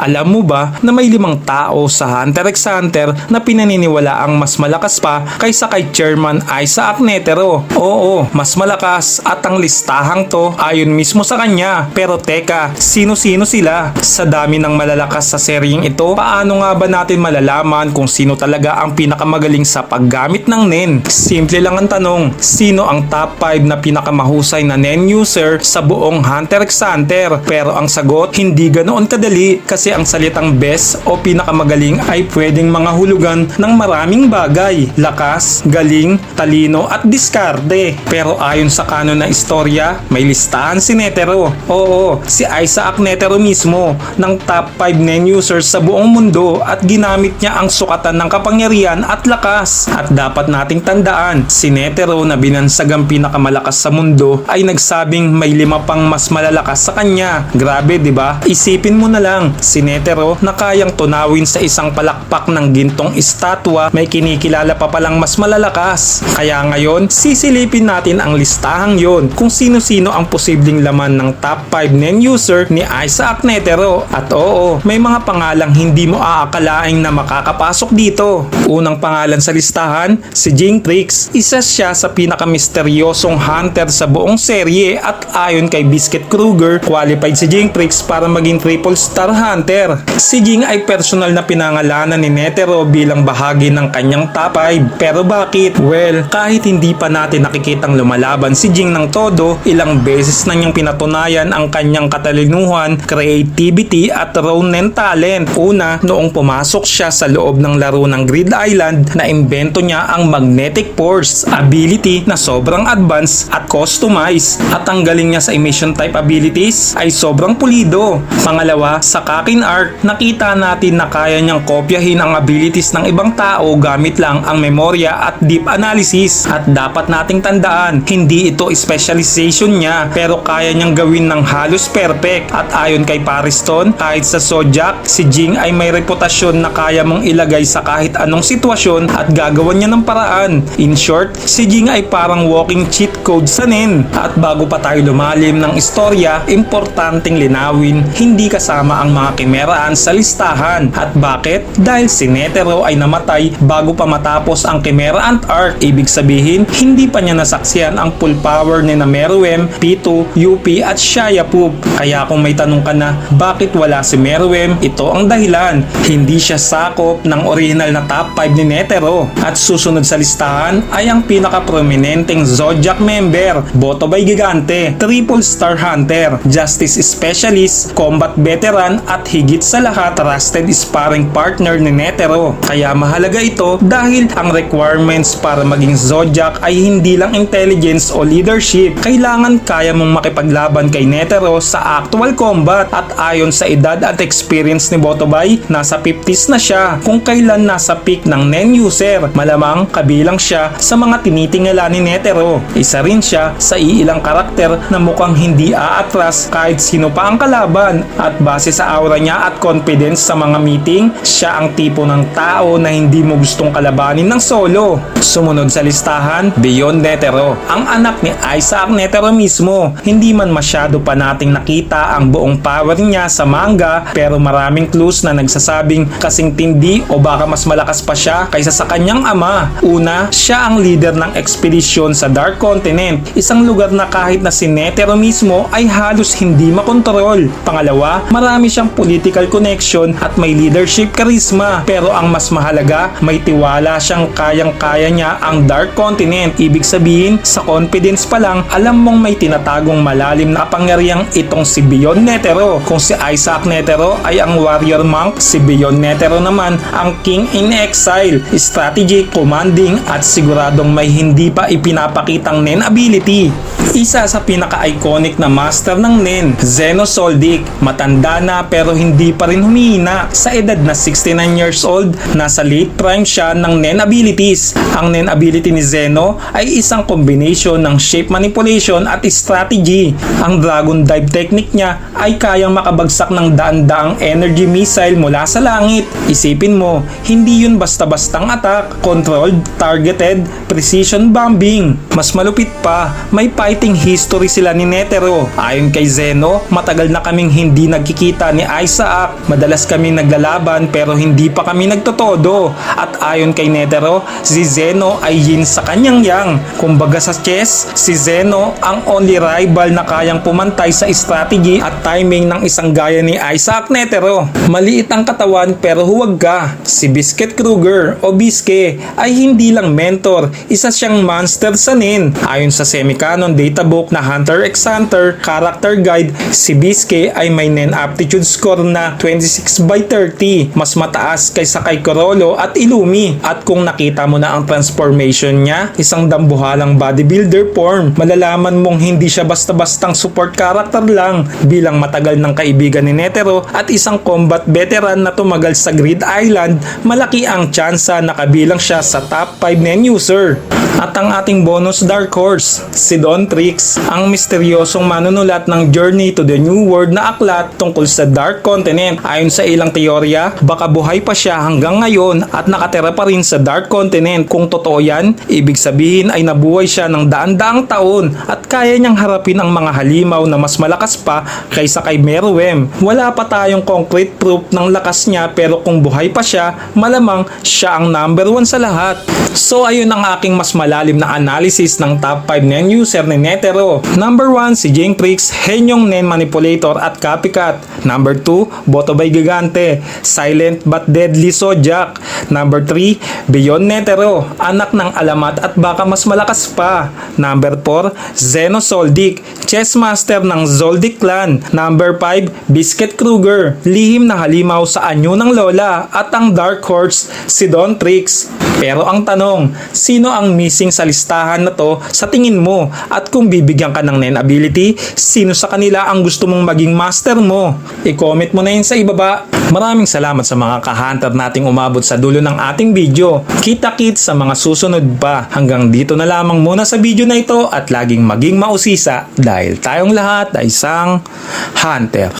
Alam mo ba na may limang tao sa Hunter x Hunter na pinaniniwala ang mas malakas pa kaysa kay Chairman Isaac Netero? Oo, mas malakas at ang listahang to ayon mismo sa kanya. Pero teka, sino-sino sila? Sa dami ng malalakas sa seryeng ito, paano nga ba natin malalaman kung sino talaga ang pinakamagaling sa paggamit ng NEN? Simple lang ang tanong, sino ang top 5 na pinakamahusay na NEN user sa buong Hunter x Hunter? Pero ang sagot, hindi ganoon kadali kasi ang salitang best o pinakamagaling ay pwedeng mga hulugan ng maraming bagay. Lakas, galing, talino at diskarte. Pero ayon sa kanon na istorya, may listahan si Netero. Oo, si Isaac Netero mismo ng top 5 NEN users sa buong mundo at ginamit niya ang sukatan ng kapangyarihan at lakas. At dapat nating tandaan, si Netero na binansagang pinakamalakas sa mundo ay nagsabing may lima pang mas malalakas sa kanya. Grabe, di ba? Isipin mo na lang, si Netero na kayang tunawin sa isang palakpak ng gintong estatwa may kinikilala pa palang mas malalakas. Kaya ngayon, sisilipin natin ang listahang yon kung sino-sino ang posibleng laman ng top 5 NEN user ni Isaac Netero. At oo, may mga pangalang hindi mo aakalaing na makakapasok dito. Unang pangalan sa listahan, si Jintrix. Isa siya sa pinakamisteryosong hunter sa buong serye at ayon kay Biscuit Kruger, qualified si Jintrix para maging triple star hunter. Si Jing ay personal na pinangalanan ni Netero bilang bahagi ng kanyang top 5. Pero bakit? Well, kahit hindi pa natin nakikitang lumalaban si Jing ng todo, ilang beses na niyang pinatunayan ang kanyang katalinuhan, creativity at ronin talent. Una, noong pumasok siya sa loob ng laro ng Grid Island, na imbento niya ang Magnetic Force, ability na sobrang advanced at customized. At ang galing niya sa emission type abilities ay sobrang pulido. Pangalawa, sa Kakin Art, nakita natin na kaya niyang kopyahin ang abilities ng ibang tao gamit lang ang memorya at deep analysis. At dapat nating tandaan, hindi ito specialization niya pero kaya niyang gawin ng halos perfect. At ayon kay Pariston, kahit sa Zodiac, si Jing ay may reputasyon na kaya mong ilagay sa kahit anong sitwasyon at gagawan niya ng paraan. In short, si Jing ay parang walking cheat code sa NEN. At bago pa tayo lumalim ng istorya, importanteng linawin, hindi kasama ang mga kimeraan sa listahan. At bakit? Dahil si Netero ay namatay bago pa matapos ang Chimera Ant Arc. Ibig sabihin, hindi pa niya nasaksiyan ang full power ni Meruem, P2, UP at Poop. Kaya kung may tanong ka na, bakit wala si Meruem? Ito ang dahilan. Hindi siya sakop ng original na top 5 ni Netero. At susunod sa listahan ay ang pinaka-prominenteng Zodiac member, Boto by Gigante, Triple Star Hunter, Justice Specialist, Combat Veteran at higit sa lahat trusted sparring partner ni Netero. Kaya mahalaga ito dahil ang requirements para maging Zodiac ay hindi lang intelligence o leadership. Kailangan kaya mong makipaglaban kay Netero sa actual combat at ayon sa edad at experience ni Botobay, nasa 50s na siya kung kailan nasa peak ng NEN user. Malamang kabilang siya sa mga tinitingala ni Netero. Isa rin siya sa iilang karakter na mukhang hindi aatras kahit sino pa ang kalaban at base sa aura niya at confidence sa mga meeting, siya ang tipo ng tao na hindi mo gustong kalabanin ng solo. Sumunod sa listahan, Beyond Netero, ang anak ni Isaac Netero mismo. Hindi man masyado pa nating nakita ang buong power niya sa manga pero maraming clues na nagsasabing kasing tindi o baka mas malakas pa siya kaysa sa kanyang ama. Una, siya ang leader ng ekspedisyon sa Dark Continent, isang lugar na kahit na si Netero mismo ay halos hindi makontrol. Pangalawa, marami siyang political connection at may leadership charisma. Pero ang mas mahalaga, may tiwala siyang kayang-kaya niya ang Dark Continent. Ibig sabihin, sa confidence pa lang, alam mong may tinatagong malalim na kapangyarihang itong si Beyond Netero. Kung si Isaac Netero ay ang warrior monk, si Beyond Netero naman ang king in exile, strategic, commanding at siguradong may hindi pa ipinapakitang Nen ability. Isa sa pinaka-iconic na master ng Nen, Zeno Soldic. Matanda na pero hindi pa rin humihina. Sa edad na 69 years old, nasa late prime siya ng Nen abilities. Ang Nen ability ni Zeno ay isang combination ng shape manipulation at strategy. Ang Dragon Dive technique niya ay kayang makabagsak ng daan-daang energy missile mula sa langit. Isipin mo, hindi yun basta-bastang attack, controlled, targeted, precision bombing. Mas malupit pa, may fighting history sila ni Netero. Ayon kay Zeno, matagal na kaming hindi nagkikita ni Isaac. Madalas kami naglalaban pero hindi pa kami nagtotodo. At ayon kay Netero, si Zeno ay yin sa kanyang yang. Kumbaga sa chess, si Zeno ang only rival na kayang pumantay sa strategy at timing ng isang gaya ni Isaac Netero. Maliit ang katawan pero huwag ka. Si Biscuit Kruger o Biske ay hindi lang mentor, isa siyang monster sa nin. Ayon sa semi-canon databook na Hunter x Hunter Character Guide, si Biske ay may nen aptitude score na 26 by 30, mas mataas kaysa kay Corolo at Ilumi. At kung nakita mo na ang transformation niya, isang dambuhalang bodybuilder form, malalaman mong hindi siya basta-bastang support character lang bilang matagal ng kaibigan ni Netero at isang combat veteran na tumagal sa Grid Island, malaki ang tsansa na kabilang siya sa top 5 nen user. At ang ating bonus dark horse, si Don Trix, ang misteryosong manunulat ng Journey to the New World na aklat tungkol sa Dark Continent. Ayon sa ilang teorya, baka buhay pa siya hanggang ngayon at nakatira pa rin sa Dark Continent. Kung totoo yan, ibig sabihin ay nabuhay siya ng daan-daang taon at kaya niyang harapin ang mga halimaw na mas malakas pa kaysa kay Meruem. Wala pa tayong concrete proof ng lakas niya pero kung buhay pa siya, malamang siya ang number one sa lahat. So ayun ang aking mas malalim na analysis ng top 5 NEN user ni Netero. Number 1 si Jinx, henyong NEN manipulator at copycat. Number 2, Boto by Gigante, silent but deadly Zodiac. Number 3, Beyond Netero, anak ng alamat at baka mas malakas pa. Number 4, Zeno Soldic, chess master ng Zoldyck clan. Number 5, Biscuit Kruger, lihim na halimaw sa anyo ng lola. At ang dark horse, si Don Trix. Pero ang tanong, sino ang missing sa listahan na to sa tingin mo? At kung bibigyan ka ng NEN ability, sino sa kanila ang gusto mong maging master mo? I-comment mo na yun sa ibaba. Maraming salamat sa mga ka-hunter nating umabot sa dulo ng ating video. Kita-kits sa mga susunod pa. Hanggang dito na lamang muna sa video na ito at laging maging mausisa dahil tayong lahat ay isang hunter.